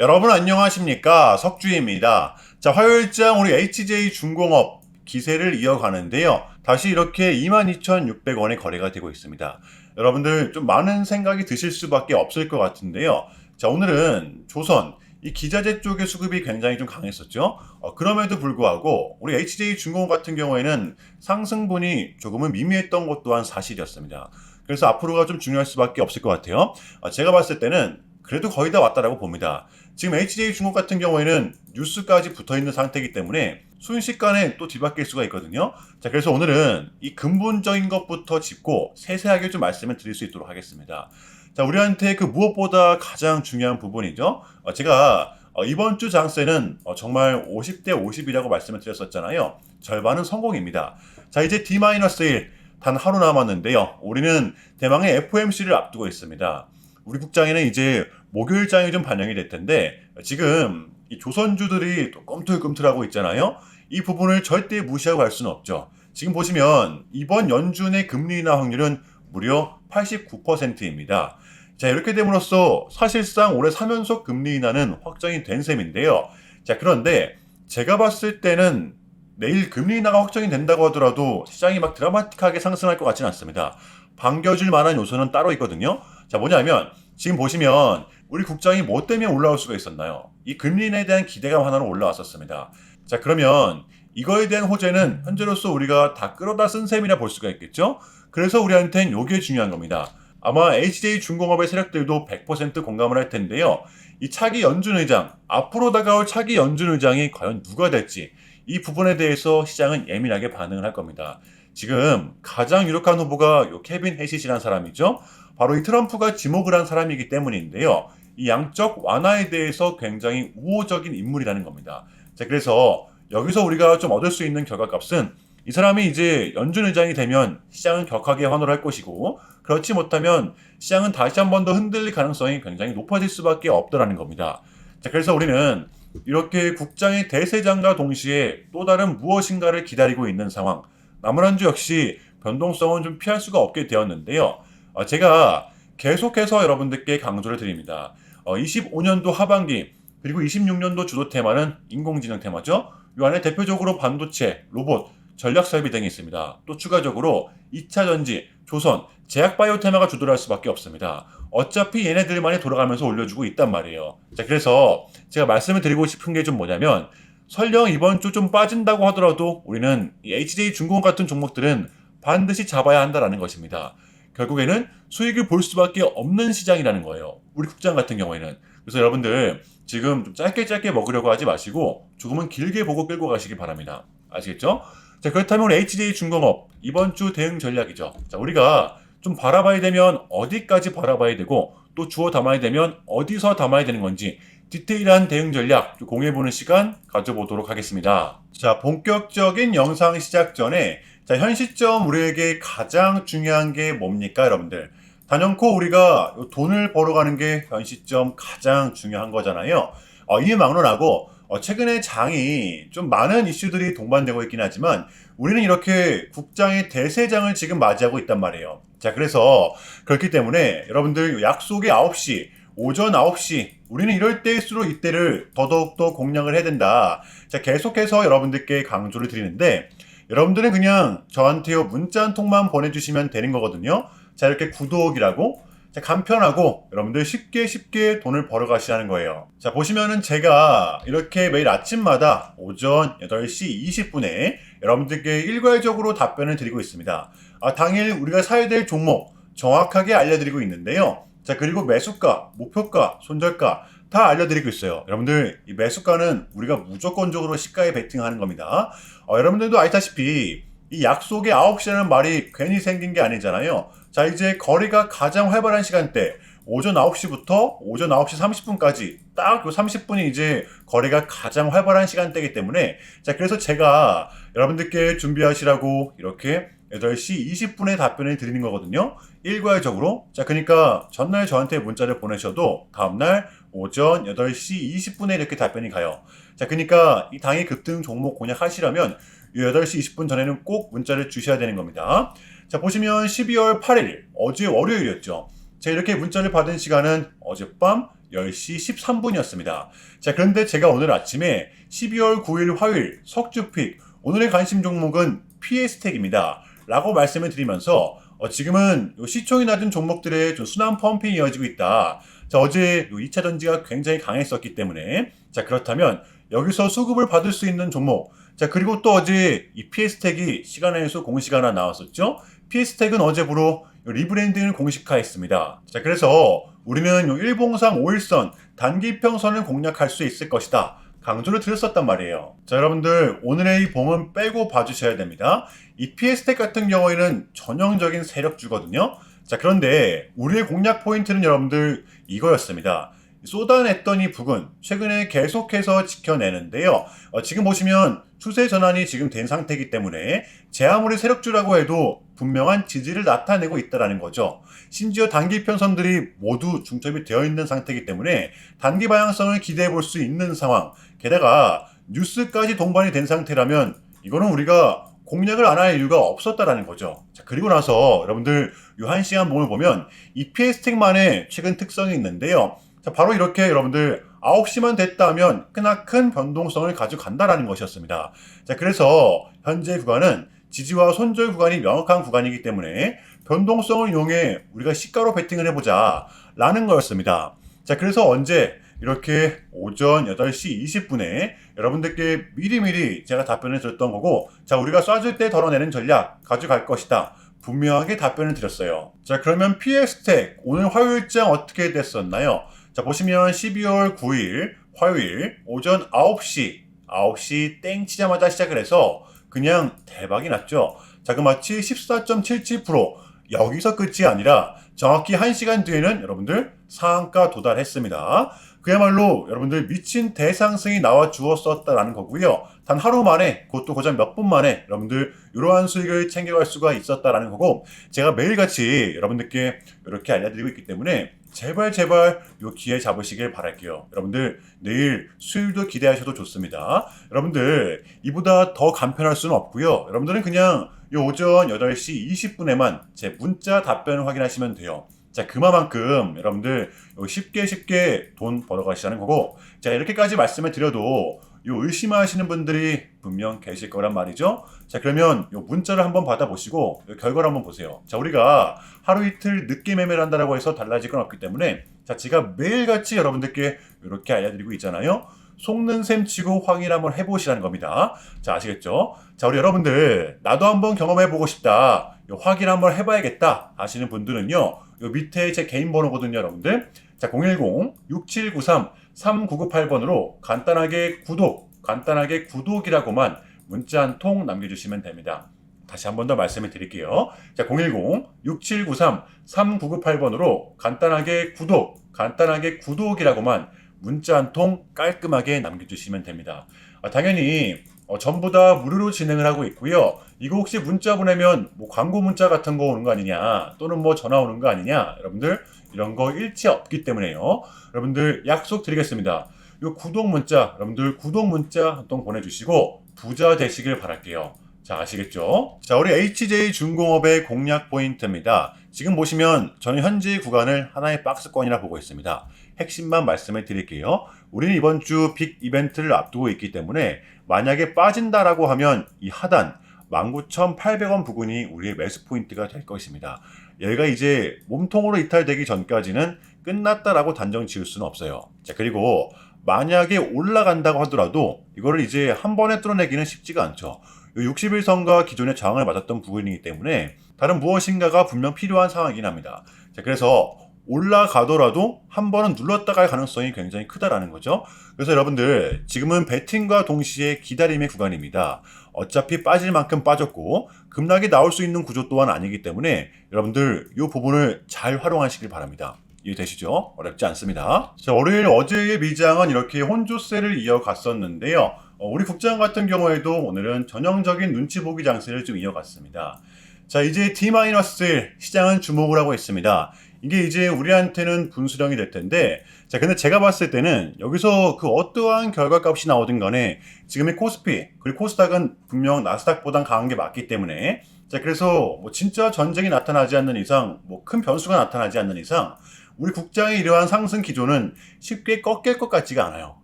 여러분 안녕하십니까 석주입니다. 자 화요일장 우리 HJ 중공업 기세를 이어가는데요. 다시 이렇게 22,600원의 거래가 되고 있습니다. 여러분들 좀 많은 생각이 드실 수밖에 없을 것 같은데요. 자 오늘은 조선 이 기자재 쪽의 수급이 굉장히 좀 강했었죠. 어, 그럼에도 불구하고 우리 HJ 중공업 같은 경우에는 상승분이 조금은 미미했던 것 또한 사실이었습니다. 그래서 앞으로가 좀 중요할 수밖에 없을 것 같아요. 어, 제가 봤을 때는 그래도 거의 다 왔다라고 봅니다. 지금 HJ 중국 같은 경우에는 뉴스까지 붙어 있는 상태이기 때문에 순식간에 또 뒤바뀔 수가 있거든요. 자, 그래서 오늘은 이 근본적인 것부터 짚고 세세하게 좀 말씀을 드릴 수 있도록 하겠습니다. 자, 우리한테 그 무엇보다 가장 중요한 부분이죠. 어, 제가 어, 이번 주 장세는 어, 정말 50대 50이라고 말씀을 드렸었잖아요. 절반은 성공입니다. 자, 이제 D-1 단 하루 남았는데요. 우리는 대망의 FOMC를 앞두고 있습니다. 우리 국장에는 이제 목요일장이 좀 반영이 될 텐데 지금 이 조선주들이 또 꿈틀꿈틀하고 있잖아요. 이 부분을 절대 무시하고 갈 수는 없죠. 지금 보시면 이번 연준의 금리 인하 확률은 무려 89%입니다. 자 이렇게 됨으로써 사실상 올해 3연속 금리 인하는 확정이 된 셈인데요. 자 그런데 제가 봤을 때는 내일 금리 인하가 확정이 된다고 하더라도 시장이 막 드라마틱하게 상승할 것 같지는 않습니다. 반겨줄 만한 요소는 따로 있거든요. 자 뭐냐면 지금 보시면 우리 국장이 뭐 때문에 올라올 수가 있었나요? 이 금리 인하에 대한 기대감 하나로 올라왔었습니다. 자 그러면 이거에 대한 호재는 현재로서 우리가 다 끌어다 쓴 셈이라 볼 수가 있겠죠? 그래서 우리한테는 이게 중요한 겁니다. 아마 HJ 중공업의 세력들도 100% 공감을 할 텐데요. 이 차기 연준 의장, 앞으로 다가올 차기 연준 의장이 과연 누가 될지 이 부분에 대해서 시장은 예민하게 반응을 할 겁니다. 지금 가장 유력한 후보가 요 케빈 해시시라는 사람이죠. 바로 이 트럼프가 지목을 한 사람이기 때문인데요. 이 양적 완화에 대해서 굉장히 우호적인 인물이라는 겁니다. 자, 그래서 여기서 우리가 좀 얻을 수 있는 결과값은 이 사람이 이제 연준 의장이 되면 시장은 격하게 환호를 할 것이고 그렇지 못하면 시장은 다시 한 번 더 흔들릴 가능성이 굉장히 높아질 수밖에 없더라는 겁니다. 자, 그래서 우리는 이렇게 국장의 대세장과 동시에 또 다른 무엇인가를 기다리고 있는 상황. 남은 한주 역시 변동성은 좀 피할 수가 없게 되었는데요. 어, 제가 계속해서 여러분들께 강조를 드립니다. 어, 25년도 하반기 그리고 26년도 주도 테마는 인공지능 테마죠. 이 안에 대표적으로 반도체, 로봇, 전략 설비 등이 있습니다. 또 추가적으로 2차 전지, 조선, 제약 바이오 테마가 주도할 수밖에 없습니다. 어차피 얘네들만이 돌아가면서 올려주고 있단 말이에요. 자, 그래서 제가 말씀을 드리고 싶은 게 좀 뭐냐면 설령 이번 주 좀 빠진다고 하더라도 우리는 이 HJ 중공 같은 종목들은 반드시 잡아야 한다라는 것입니다. 결국에는 수익을 볼 수밖에 없는 시장이라는 거예요. 우리 국장 같은 경우에는. 그래서 여러분들 지금 좀 짧게 짧게 먹으려고 하지 마시고 조금은 길게 보고 끌고 가시기 바랍니다. 아시겠죠? 자, 그렇다면 HJ 중공업 이번 주 대응 전략이죠. 자, 우리가 좀 바라봐야 되면 어디까지 바라봐야 되고 또 주워 담아야 되면 어디서 담아야 되는 건지 디테일한 대응 전략 공유해보는 시간 가져보도록 하겠습니다. 자, 본격적인 영상 시작 전에 자, 현 시점 우리에게 가장 중요한 게 뭡니까, 여러분들? 단연코 우리가 돈을 벌어가는 게 현 시점 가장 중요한 거잖아요. 어, 이에 막론하고 어, 최근에 장이 좀 많은 이슈들이 동반되고 있긴 하지만 우리는 이렇게 국장의 대세장을 지금 맞이하고 있단 말이에요. 자, 그래서 그렇기 때문에 여러분들 약속의 9시, 오전 9시, 우리는 이럴 때일수록 이때를 더더욱더 공략을 해야 된다. 자, 계속해서 여러분들께 강조를 드리는데 여러분들은 그냥 저한테요 문자 한 통만 보내주시면 되는 거거든요. 자 이렇게 구독이라고 자, 간편하고 여러분들 쉽게 쉽게 돈을 벌어 가시라는 거예요. 자 보시면은 제가 이렇게 매일 아침마다 오전 8시 20분에 여러분들께 일괄적으로 답변을 드리고 있습니다. 아, 당일 우리가 사야 될 종목 정확하게 알려드리고 있는데요. 자 그리고 매수가, 목표가, 손절가 다 알려드리고 있어요. 여러분들 이 매수가는 우리가 무조건적으로 시가에 베팅하는 겁니다. 어, 여러분들도 아시다시피 이 약속의 9시라는 말이 괜히 생긴 게 아니잖아요. 자 이제 거래가 가장 활발한 시간대 오전 9시부터 오전 9시 30분까지 딱 요 30분이 이제 거래가 가장 활발한 시간대이기 때문에 자 그래서 제가 여러분들께 준비하시라고 이렇게 8시 20분에 답변을 드리는 거거든요. 일괄적으로. 자, 그러니까 전날 저한테 문자를 보내셔도 다음날 오전 8시 20분에 이렇게 답변이 가요. 자, 그러니까 이 당일 급등 종목 공략하시려면 이 8시 20분 전에는 꼭 문자를 주셔야 되는 겁니다. 자, 보시면 12월 8일, 어제 월요일이었죠. 자, 이렇게 문자를 받은 시간은 어젯밤 10시 13분이었습니다. 자, 그런데 제가 오늘 아침에 12월 9일 화요일 석주픽 오늘의 관심 종목은 PS텍입니다. 라고 말씀을 드리면서 어, 지금은 요 시총이 낮은 종목들의 좀 순환 펌핑이 이어지고 있다. 자, 어제 요 2차 전지가 굉장히 강했었기 때문에 자, 그렇다면 여기서 수급을 받을 수 있는 종목 자, 그리고 또 어제 이 PS텍이 시간에서 공시가 하나 나왔었죠. PS텍은 어제부로 요 리브랜딩을 공식화했습니다. 자, 그래서 우리는 요 일봉상 5일선 단기평선을 공략할 수 있을 것이다. 강조를 드렸었단 말이에요. 자, 여러분들, 오늘의 이 봉은 빼고 봐주셔야 됩니다. 이 PS텍 같은 경우에는 전형적인 세력주거든요. 자, 그런데 우리의 공략 포인트는 여러분들 이거였습니다. 쏟아냈던 이 부근, 최근에 계속해서 지켜내는데요. 어, 지금 보시면 추세 전환이 지금 된 상태이기 때문에 제 아무리 세력주라고 해도 분명한 지지를 나타내고 있다는 거죠. 심지어 단기 편선들이 모두 중점이 되어 있는 상태이기 때문에 단기 방향성을 기대해 볼 수 있는 상황. 게다가 뉴스까지 동반이 된 상태라면 이거는 우리가 공략을 안 할 이유가 없었다라는 거죠. 자, 그리고 나서 여러분들 이한 시간 몸을 보면 이 PS텍만의 최근 특성이 있는데요. 자, 바로 이렇게 여러분들 9시만 됐다면 크나큰 변동성을 가져간다라는 것이었습니다. 자, 그래서 현재 구간은 지지와 손절 구간이 명확한 구간이기 때문에 변동성을 이용해 우리가 시가로 베팅을 해보자 라는 거였습니다. 자, 그래서 언제 이렇게 오전 8시 20분에 여러분들께 미리미리 제가 답변을 드렸던 거고 자, 우리가 쏴줄 때 덜어내는 전략 가져갈 것이다. 분명하게 답변을 드렸어요. 자, 그러면 PS텍 오늘 화요일장 어떻게 됐었나요? 자, 보시면 12월 9일 화요일 오전 9시 9시 땡 치자마자 시작을 해서 그냥 대박이 났죠. 자, 그 마치 14.77% 여기서 끝이 아니라 정확히 1시간 뒤에는 여러분들 상한가 도달했습니다. 그야말로 여러분들 미친 대상승이 나와 주었었다라는 거고요. 단 하루 만에, 그것도 고작 몇 분 만에 여러분들 이러한 수익을 챙겨갈 수가 있었다라는 거고, 제가 매일같이 여러분들께 이렇게 알려드리고 있기 때문에 제발 제발 요 기회 잡으시길 바랄게요. 여러분들 내일 수요일도 기대하셔도 좋습니다. 여러분들 이보다 더 간편할 수는 없고요. 여러분들은 그냥 요 오전 8시 20분에만 제 문자 답변을 확인하시면 돼요. 자, 그만큼 여러분들 쉽게 쉽게 돈 벌어가시자는 거고, 자, 이렇게까지 말씀을 드려도 요 의심하시는 분들이 분명 계실 거란 말이죠. 자, 그러면 요 문자를 한번 받아보시고 요 결과를 한번 보세요. 자, 우리가 하루 이틀 늦게 매매를 한다라고 해서 달라질 건 없기 때문에 자, 제가 매일같이 여러분들께 이렇게 알려드리고 있잖아요. 속는 셈 치고 확인 한번 해보시라는 겁니다. 자, 아시겠죠? 자, 우리 여러분들, 나도 한번 경험해보고 싶다. 요 확인 한번 해봐야겠다. 하시는 분들은요, 요 밑에 제 개인 번호거든요, 여러분들. 자, 010-6793-3998번으로 간단하게 구독, 간단하게 구독이라고만 문자 한 통 남겨주시면 됩니다. 다시 한 번 더 말씀을 드릴게요. 자, 010-6793-3998번으로 간단하게 구독, 간단하게 구독이라고만 문자 한 통 깔끔하게 남겨주시면 됩니다. 아, 당연히 어, 전부 다 무료로 진행을 하고 있고요. 이거 혹시 문자 보내면 뭐 광고 문자 같은 거 오는 거 아니냐, 또는 뭐 전화 오는 거 아니냐, 여러분들 이런 거 일체 없기 때문에요. 여러분들 약속 드리겠습니다. 요 구독 문자, 여러분들 구독 문자 한 통 보내주시고 부자 되시길 바랄게요. 자, 아시겠죠? 자, 우리 HJ 중공업의 공략 포인트입니다. 지금 보시면 저는 현재 구간을 하나의 박스권이라 보고 있습니다. 핵심만 말씀을 드릴게요. 우리는 이번 주 빅 이벤트를 앞두고 있기 때문에 만약에 빠진다라고 하면 이 하단 19,800원 부근이 우리의 매수 포인트가 될 것입니다. 얘가 이제 몸통으로 이탈되기 전까지는 끝났다라고 단정 지을 수는 없어요. 자, 그리고 만약에 올라간다고 하더라도 이거를 이제 한 번에 뚫어내기는 쉽지가 않죠. 60일선과 기존의 저항을 맞았던 부분이기 때문에 다른 무엇인가가 분명 필요한 상황이긴 합니다. 자, 그래서 올라가더라도 한 번은 눌렀다 갈 가능성이 굉장히 크다라는 거죠. 그래서 여러분들 지금은 배팅과 동시에 기다림의 구간입니다. 어차피 빠질 만큼 빠졌고 급락이 나올 수 있는 구조 또한 아니기 때문에 여러분들 이 부분을 잘 활용하시길 바랍니다. 이해되시죠? 어렵지 않습니다. 자, 월요일 어제의 미장은 이렇게 혼조세를 이어갔었는데요. 어, 우리 국장 같은 경우에도 오늘은 전형적인 눈치 보기 장세를 좀 이어갔습니다. 자, 이제 D-1 시장은 주목을 하고 있습니다. 이게 이제 우리한테는 분수령이 될 텐데, 자, 근데 제가 봤을 때는 여기서 그 어떠한 결과값이 나오든 간에 지금의 코스피, 그리고 코스닥은 분명 나스닥보단 강한 게 맞기 때문에, 자, 그래서 뭐 진짜 전쟁이 나타나지 않는 이상, 뭐 큰 변수가 나타나지 않는 이상, 우리 국장의 이러한 상승 기조는 쉽게 꺾일 것 같지가 않아요.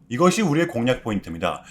이것이 우리의 공략 포인트입니다.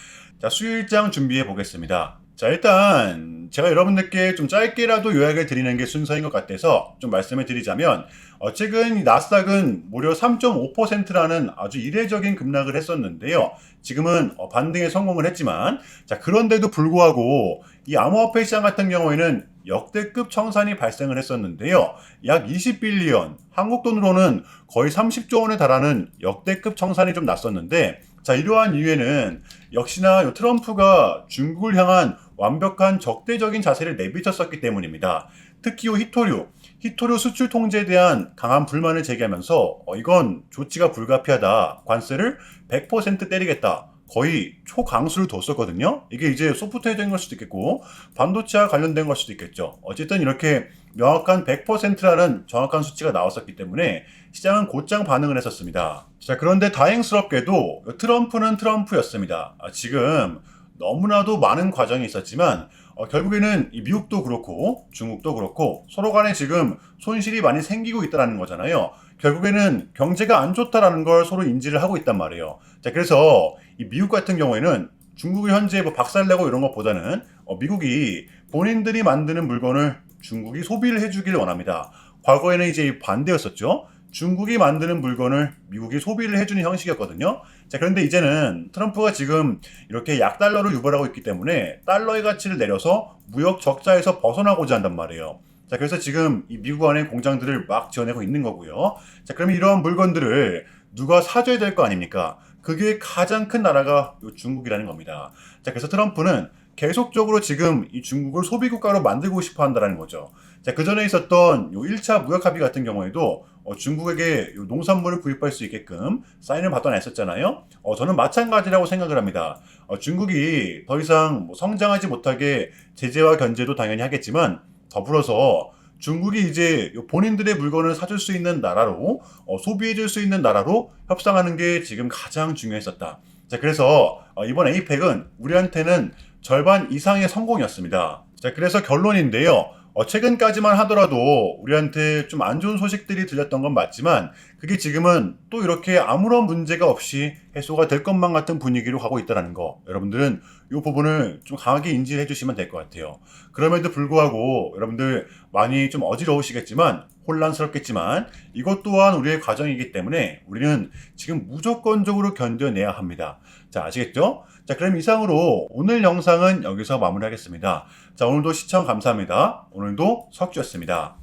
자, 수요일장 준비해 보겠습니다. 자, 일단 제가 여러분들께 좀 짧게라도 요약을 드리는 게 순서인 것 같아서 좀 말씀을 드리자면 어, 최근 이 나스닥은 무려 3.5%라는 아주 이례적인 급락을 했었는데요. 지금은 어, 반등에 성공을 했지만 자, 그런데도 불구하고 이 암호화폐 시장 같은 경우에는 역대급 청산이 발생을 했었는데요. 약 20빌리언, 한국 돈으로는 거의 30조 원에 달하는 역대급 청산이 좀 났었는데 자, 이러한 이유에는 역시나 요 트럼프가 중국을 향한 완벽한 적대적인 자세를 내비쳤었기 때문입니다. 특히 요 히토류, 히토류 수출 통제에 대한 강한 불만을 제기하면서 어, 이건 조치가 불가피하다. 관세를 100% 때리겠다. 거의 초강수를 뒀었거든요. 이게 이제 소프트웨어적인 걸 수도 있겠고 반도체와 관련된 걸 수도 있겠죠. 어쨌든 이렇게 명확한 100%라는 정확한 수치가 나왔었기 때문에 시장은 곧장 반응을 했었습니다. 자, 그런데 다행스럽게도 트럼프는 트럼프였습니다. 아, 지금 너무나도 많은 과정이 있었지만 어, 결국에는 이 미국도 그렇고 중국도 그렇고 서로 간에 지금 손실이 많이 생기고 있다는 거잖아요. 결국에는 경제가 안 좋다라는 걸 서로 인지를 하고 있단 말이에요. 자, 그래서 이 미국 같은 경우에는 중국이 현재 뭐 박살내고 이런 것보다는 어, 미국이 본인들이 만드는 물건을 중국이 소비를 해주기를 원합니다. 과거에는 이제 반대였었죠. 중국이 만드는 물건을 미국이 소비를 해주는 형식이었거든요. 자, 그런데 이제는 트럼프가 지금 이렇게 약달러를 유발하고 있기 때문에 달러의 가치를 내려서 무역 적자에서 벗어나고자 한단 말이에요. 자, 그래서 지금 이 미국 안에 공장들을 막 지어내고 있는 거고요. 자, 그러면 이러한 물건들을 누가 사줘야 될 거 아닙니까? 그게 가장 큰 나라가 요 중국이라는 겁니다. 자, 그래서 트럼프는 계속적으로 지금 이 중국을 소비국가로 만들고 싶어 한다는 거죠. 자, 그 전에 있었던 요 1차 무역 합의 같은 경우에도 어, 중국에게 요 농산물을 구입할 수 있게끔 사인을 받아냈었잖아요. 어, 저는 마찬가지라고 생각을 합니다. 어, 중국이 더 이상 뭐 성장하지 못하게 제재와 견제도 당연히 하겠지만 더불어서 중국이 이제 요 본인들의 물건을 사줄 수 있는 나라로 어, 소비해줄 수 있는 나라로 협상하는 게 지금 가장 중요했었다. 자, 그래서 어, 이번 에이펙은 우리한테는 절반 이상의 성공이었습니다. 자, 그래서 결론인데요. 어, 최근까지만 하더라도 우리한테 좀 안 좋은 소식들이 들렸던 건 맞지만 그게 지금은 또 이렇게 아무런 문제가 없이 해소가 될 것만 같은 분위기로 가고 있다는 거 여러분들은 이 부분을 좀 강하게 인지해 주시면 될 것 같아요. 그럼에도 불구하고 여러분들 많이 좀 어지러우시겠지만 혼란스럽겠지만 이것 또한 우리의 과정이기 때문에 우리는 지금 무조건적으로 견뎌내야 합니다. 자, 아시겠죠? 자, 그럼 이상으로 오늘 영상은 여기서 마무리하겠습니다. 자, 오늘도 시청 감사합니다. 오늘도 석주였습니다.